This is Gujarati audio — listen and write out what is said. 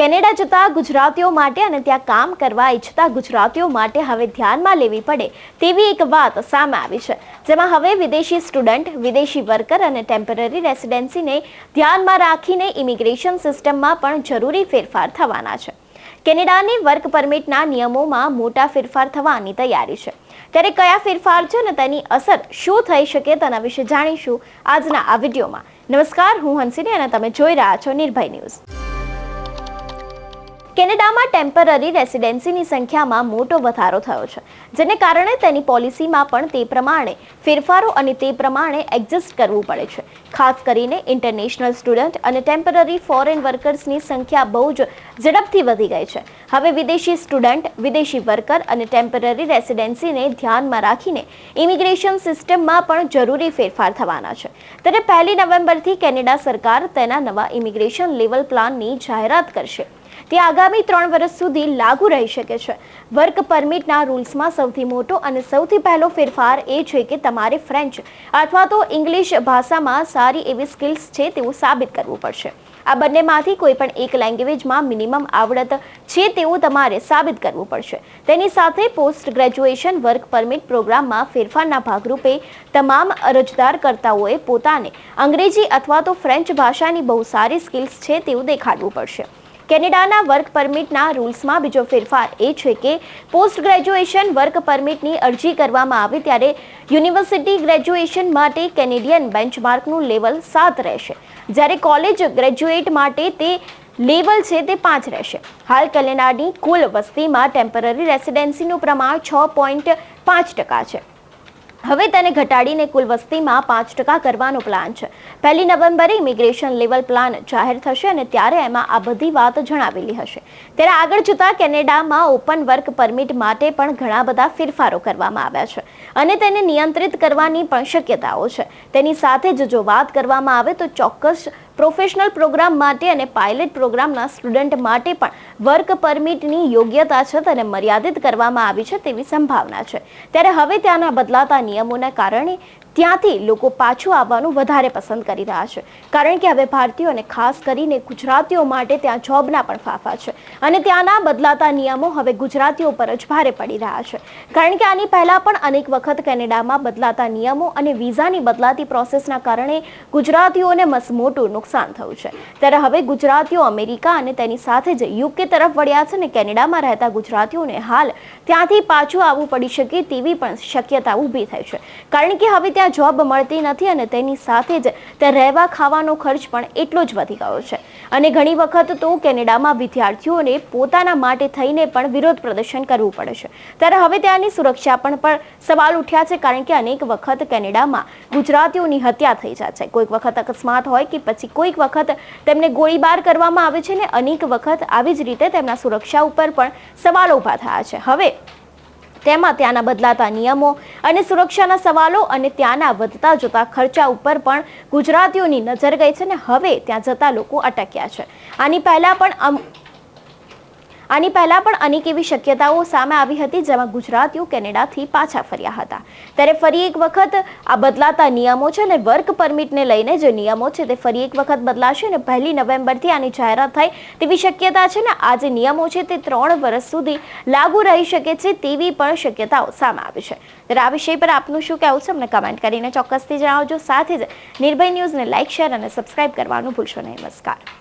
કેનેડા જતા ગુજરાતીઓ માટે અને ત્યાં કામ કરવા ઈચ્છતા ગુજરાતીઓ માટે હવે ધ્યાનમાં લેવી પડે તેવી એક વાત સામે આવી છે. જેમાં હવે વિદેશી સ્ટુડન્ટ, વિદેશી વર્કર અને ટેમ્પરરી રેસિડેન્સીને ધ્યાનમાં રાખીને ઇમિગ્રેશન સિસ્ટમમાં પણ જરૂરી ફેરફાર થવાના છે. કેનેડાની વર્ક પરમિટના નિયમોમાં મોટા ફેરફાર થવાની તૈયારી છે. ત્યારે કયા ફેરફાર છે અને તેની અસર શું થઈ શકે તેના વિશે જાણીશું આજના આ વિડીયોમાં. નમસ્કાર, હું હંસિની અને તમે જોઈ રહ્યા છો નિર્ભય ન્યૂઝ. કેનેડામાં ટેમ્પરરી રેસિડેન્સીની સંખ્યામાં મોટો વધારો થયો છે, જેને કારણે તેની પોલિસીમાં પણ તે પ્રમાણે ફેરફારો અને તે પ્રમાણે એડજસ્ટ કરવું પડે છે. ખાસ કરીને ઇન્ટરનેશનલ સ્ટુડન્ટ અને ટેમ્પરરી ફોરેન વર્કર્સની સંખ્યા બહુ જ ઝડપથી વધી ગઈ છે. હવે વિદેશી સ્ટુડન્ટ, વિદેશી વર્કર અને ટેમ્પરરી રેસિડેન્સીને ધ્યાનમાં રાખીને ઇમિગ્રેશન સિસ્ટમમાં પણ જરૂરી ફેરફાર થવાના છે. ત્યારે પહેલી નવેમ્બરથી કેનેડા સરકાર તેના નવા ઇમિગ્રેશન લેવલ પ્લાનની જાહેરાત કરશે. તે આગામી ત્રણ વર્ષ સુધી લાગુ રહી શકે છે. વર્ક પરમિટના રૂલ્સમાં સૌથી મોટો અને સૌથી પહેલો ફેરફાર એ છે કે તમારે ફ્રેન્ચ અથવા તો ઇંગ્લિશ ભાષામાં સારી એવી સ્કિલ્સ છે તેવું સાબિત કરવું પડશે. આ બંનેમાંથી કોઈ પણ એક લેંગ્વેજમાં મિનિમમ આવડત છે તેવું તમારે સાબિત કરવું પડશે. તેની સાથે પોસ્ટ ગ્રેજ્યુએશન વર્ક પરમિટ પ્રોગ્રામમાં ફેરફારના ભાગરૂપે તમામ અરજદારકર્તાઓએ પોતાને અંગ્રેજી અથવા તો ફ્રેન્ચ ભાષાની બહુ સારી સ્કિલ્સ છે તેવું દેખાડવું પડશે. કેનેડાના વર્ક પરમિટના રૂલ્સમાં બીજો ફેરફાર એ છે કે પોસ્ટ ગ્રેજ્યુએશન વર્ક પરમિટની અરજી કરવામાં આવે ત્યારે યુનિવર્સિટી ગ્રેજ્યુએશન માટે કેનેડિયન બેન્ચમાર્કનું લેવલ સાત રહેશે. જ્યારે કોલેજ ગ્રેજ્યુએટ માટે તે લેવલ છે તે પાંચ રહેશે. હાલ કેનેડાની કુલ વસ્તીમાં ટેમ્પરરી રેસિડેન્સીનું પ્રમાણ છ પોઈન્ટ પાંચ ટકા છે. હવે તેને ઘટાડીને કુલ વસ્તીમાં પાંચ ટકા કરવાનો પ્લાન છે. પહેલી નવેમ્બરે ઇમિગ્રેશન લેવલ પ્લાન જાહેર થશે અને ત્યારે એમાં આ બધી વાત જણાવેલી હશે. ત્યારે આગળ જતાં કેનેડામાં ઓપન વર્ક પરમિટ માટે પણ ઘણા બધા ફેરફારો કરવામાં આવ્યા છે અને તેને નિયંત્રિત કરવાની પણ શક્યતાઓ છે. તેની સાથે જ જો વાત કરવામાં આવે તો ચોક્કસ પ્રોફેશનલ પ્રોગ્રામ માટે અને પાયલટ પ્રોગ્રામના સ્ટુડન્ટ માટે પણ વર્ક પરમિટની યોગ્યતા છે તેને મર્યાદિત કરવામાં આવી છે તેવી સંભાવના છે. ત્યારે હવે ત્યાંના બદલાતા નિયમોના કારણે ત્યાંથી લોકો પાછું આવવાનું વધારે પસંદ કરી રહ્યા છે. કારણ કે હવે ભારતીયોને ખાસ કરીને ગુજરાતીઓ માટે ત્યાં જોબના પણ ફાફા છે. અને ત્યાંના બદલાતા નિયમો હવે ગુજરાતીઓ પર જ ભારે પડી રહ્યા છે. કારણ કે આની પહેલાં પણ અનેક વખત કેનેડામાં બદલાતા નિયમો અને વિઝાની બદલાતી પ્રોસેસના કારણે ગુજરાતીઓને મસમોટું નુકસાન થયું છે. ત્યારે હવે ગુજરાતીઓ અમેરિકા અને તેની સાથે જ યુકે તરફ વળ્યા છે અને કેનેડામાં રહેતા ગુજરાતીઓને હાલ ત્યાંથી પાછું આવવું પડી શકે તેવી પણ શક્યતા ઊભી થઈ છે. કારણ કે હવે ત્યાં જોબ મળતી નથી અને તેની સાથે જ ત્યાં રહેવા ખાવાનો ખર્ચ પણ એટલો જ વધી ગયો છે. અને ઘણી વખત તો કેનેડામાં વિદ્યાર્થીઓને પોતાના માટે થઈને પણ વિરોધ પ્રદર્શન કરવું પડે છે. ત્યારે હવે ત્યાંની સુરક્ષા પણ પણ સવાલ ઉઠ્યા છે કારણ કે અનેક વખત કેનેડામાં ગુજરાતીઓની હત્યા થઈ જાય છે. કોઈક વખત અકસ્માત હોય કે પછી કોઈક વખત તેમને ગોળીબાર કરવામાં આવે છે ને અનેક વખત આવી જ રીતે તેમના સુરક્ષા ઉપર પણ સવાલો ઊભા થયા છે. હવે તેમાં ત્યાંના બદલાતા નિયમો અને સુરક્ષાના સવાલો અને ત્યાંના વધતા જતા ખર્ચા ઉપર પણ ગુજરાતીઓની નજર ગઈ છે ને હવે ત્યાં જતા લોકો અટક્યા છે. આની પહેલા પણ આની પહેલા પણ અનેક એવી શક્યતાઓ સામે આવી હતી જેમાં ગુજરાતીઓ કેનેડાથી પાછા ફર્યા હતા. ત્યારે ફરી એક વખત આ બદલાતા નિયમો છે ને વર્ક પરમિટને લઈને જે નિયમો છે તે ફરી એક વખત બદલાશે અને પહેલી નવેમ્બરથી આની જાહેરાત થાય તેવી શક્યતા છે ને આ જે નિયમો છે તે ત્રણ વર્ષ સુધી લાગુ રહી શકે છે તેવી પણ શક્યતાઓ સામે આવી છે. ત્યારે આ વિષય પર આપનું શું કહેવું છે? અમને કમેન્ટ કરીને ચોક્કસથી જણાવજો. સાથે જ નિર્ભય ન્યૂઝને લાઇક શેર અને સબસ્ક્રાઇબ કરવાનું ભૂલશો નહીં. નમસ્કાર.